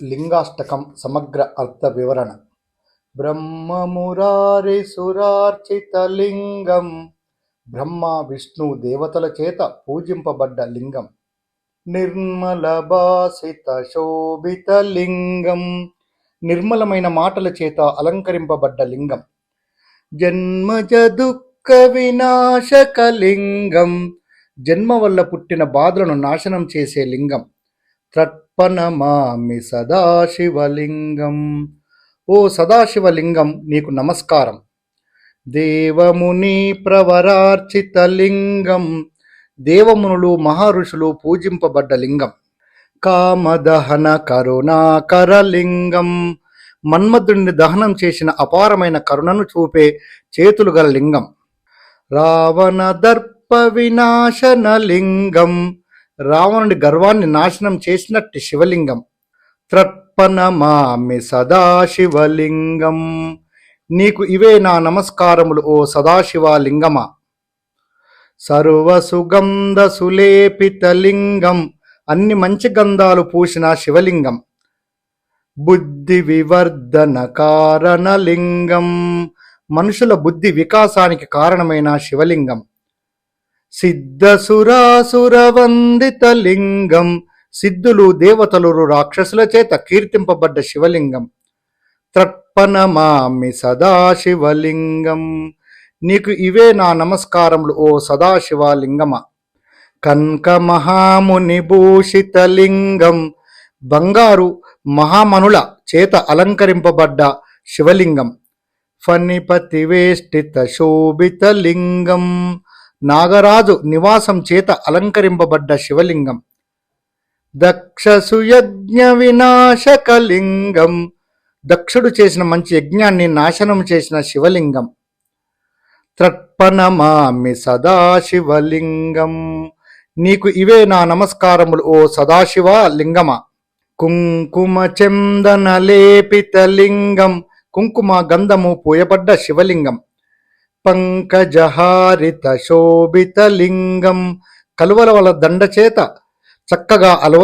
లింగాష్టకం సమగ్ర అర్థ వివరణ. బ్రహ్మమురారి సురార్చిత లింగం. బ్రహ్మ విష్ణు దేవతల చేత పూజింపబడ్డ లింగం. నిర్మల భాసిత శోభిత లింగం. నిర్మలమైన మాటల చేత అలంకరింపబడ్డ లింగం. జన్మజ దుఃఖ వినాశక లింగం. జన్మ వల్ల పుట్టిన బాధలను నాశనం చేసే లింగం. త్రట్పనమామి సదాశివలింగం. ఓ సదాశివలింగం నీకు నమస్కారం. దేవముని ప్రవరార్చిత లింగం దేవమునులు మహర్షులు పూజింపబడ్డ లింగం. కామదహన కరుణాకర లింగం మన్మధుడిని దహనం చేసిన అపారమైన కరుణను చూపే చేతులు గల లింగం. రావణ దర్ప వినాశన లింగం రావణుడి గర్వాన్ని నాశనం చేసినట్టు శివలింగం. త్రట్పనమామి సదాశివలింగం. నీకు ఇవే నా నమస్కారములు ఓ సదాశివలింగమా? సర్వసుగంధ సులేపితలింగం అన్ని మంచి గంధాలు పూసిన శివలింగం. బుద్ధి వివర్ధన కారణ లింగం మనుషుల బుద్ధి వికాసానికి కారణమైన శివలింగం. సిద్ధసురాసురవందితలింగం. సిద్ధులు దేవతలు రాక్షసుల చేత కీర్తింపబడ్డ శివలింగం. త్రట్పనమామి సదాశివలింగం. నీకు ఇవే నా నమస్కారములు ఓ సదాశివలింగమ. కనక మహాముని భూషితలింగం. బంగారు మహామనుల చేత అలంకరింపబడ్డ శివలింగం. ఫణిపతి వేష్టిత శోభితలింగం. నాగరాజు నివాసం చేత అలంకరింపబడ్డ శివలింగం. దక్ష సుయజ్ఞ దక్షుడు చేసిన మంచి యజ్ఞాన్ని నాశనం చేసిన శివలింగం. త్రట్పణమామి సదాశివలింగం. నీకు ఇవే నా నమస్కారములు ఓ సదాశివ లింగమ కుంకుమ చందన లేపిత లింగం. కుంకుమ గంధము పూయబడ్డ శివలింగం. పంకజహారిత శోభిత లింగం కలువల వల దండచేత చక్కగా అలవ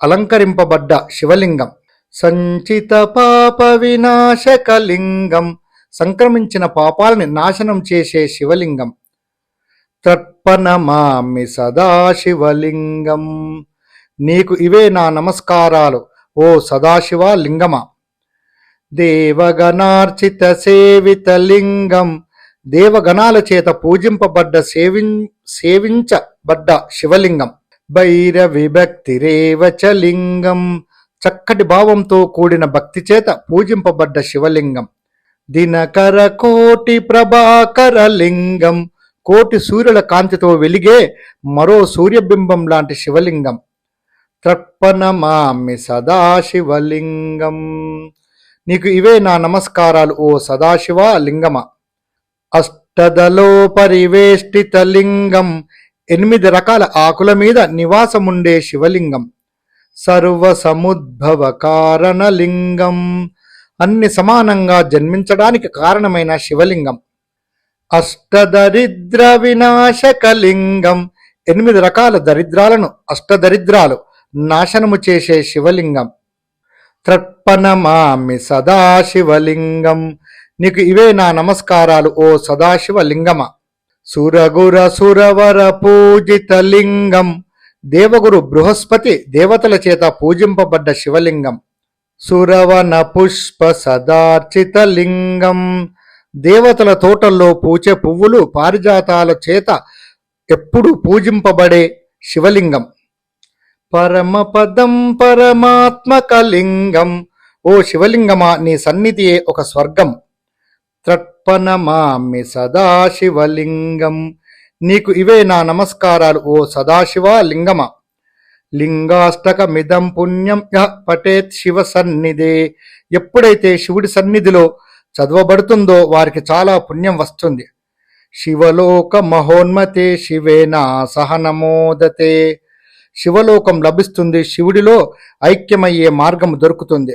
అలంకరింపబడ్డ శివలింగం. సంచిత పాప వినాశకలింగం సంక్రమించిన పాపాలని నాశనం చేసే శివలింగం. త్రట్పనమామి సదాశివలింగం నీకు ఇవే నా నమస్కారాలు ఓ సదాశివ లింగమా దేవగణార్చిత సేవిత లింగం దేవగణాల చేత పూజింపబడ్డ సేవిం సేవించబడ్డ శివలింగం. భైర విభక్తి లింగం చక్కటి భావంతో కూడిన భక్తి చేత పూజింపబడ్డ శివలింగం. దినకర కోటి ప్రభాకర లింగం. కోటి సూర్యుల కాంతితో వెలిగే మరో సూర్యబింబం లాంటి శివలింగం. త్రప్పనమామి సదాశివలింగం నీకు ఇవే నా నమస్కారాలు ఓ సదాశివ లింగమ? అష్టదలో పరివేష్టిత లింగం ఎనిమిది రకాల ఆకుల మీద నివాసముండే శివలింగం. సర్వసముద్భవ కారణలింగం కారణ లింగం అన్ని సమానంగా జన్మించడానికి కారణమైన శివలింగం. అష్టదరిద్ర వినాశకలింగం ఎనిమిది రకాల దరిద్రాలను అష్టదరిద్రాలు నాశనము చేసే శివలింగం. త్రప్పణమామి సదాశివలింగం. నీకు ఇవే నా నమస్కారాలు ఓ సదాశివ లింగమ. సురగుర సురవర పూజిత లింగం. దేవగురు బృహస్పతి దేవతల చేత పూజింపబడ్డ శివలింగం. సురవన పుష్ప సదార్చిత లింగం. దేవతల తోటల్లో పూచే పువ్వులు పారిజాతాల చేత ఎప్పుడు పూజింపబడే శివలింగం. పరమపదం పరమాత్మక లింగం. ఓ శివలింగమా నీ సన్నిధియే ఒక స్వర్గం. త్రట్పనమామి సదాశివలింగం. నీకు ఇవే నా నమస్కారాలు ఓ సదాశివ లింగమ లింగాష్టకమిదం పుణ్యం యహ పటేత్ శివ సన్నిధే. ఎప్పుడైతే శివుడి సన్నిధిలో చదవబడుతుందో వారికి చాలా పుణ్యం వస్తుంది. శివలోక మహోన్మతే శివేనా సహనమోదతే. శివలోకం లభిస్తుంది శివుడిలో ఐక్యమయ్యే మార్గం దొరుకుతుంది.